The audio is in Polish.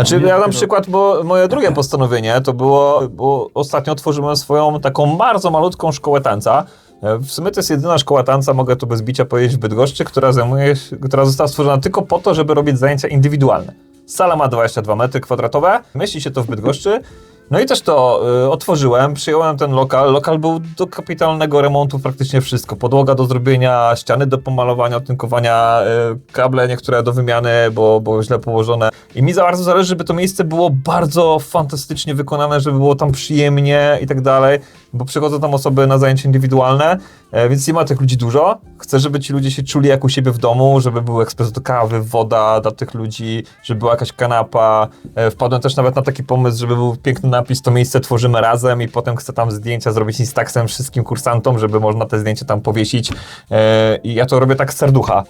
Znaczy, ja dam przykład, bo moje drugie postanowienie to było, bo ostatnio otworzyłem swoją taką bardzo malutką szkołę tańca. E, W sumie to jest jedyna szkoła tańca, mogę tu bez bicia powiedzieć, w Bydgoszczy, która, zajmuje, która została stworzona tylko po to, żeby robić zajęcia indywidualne. Sala ma 22 metry kwadratowe, mieści się to w Bydgoszczy. No i też to y, otworzyłem, przyjąłem ten lokal. Lokal był do kapitalnego remontu praktycznie wszystko. Podłoga do zrobienia, ściany do pomalowania, otynkowania, y, kable niektóre do wymiany, bo, bo źle położone. I mi za bardzo zależy, żeby to miejsce było bardzo fantastycznie wykonane, żeby było tam przyjemnie i tak dalej, bo przychodzą tam osoby na zajęcia indywidualne, e, więc nie ma tych ludzi dużo. Chcę, żeby ci ludzie się czuli jak u siebie w domu, żeby był ekspres do kawy, woda dla tych ludzi, żeby była jakaś kanapa. E, Wpadłem też nawet na taki pomysł, żeby był piękny napis, to miejsce tworzymy razem i potem chcę tam zdjęcia zrobić Instaxem wszystkim kursantom, żeby można te zdjęcia tam powiesić. E, I ja to robię tak z serducha.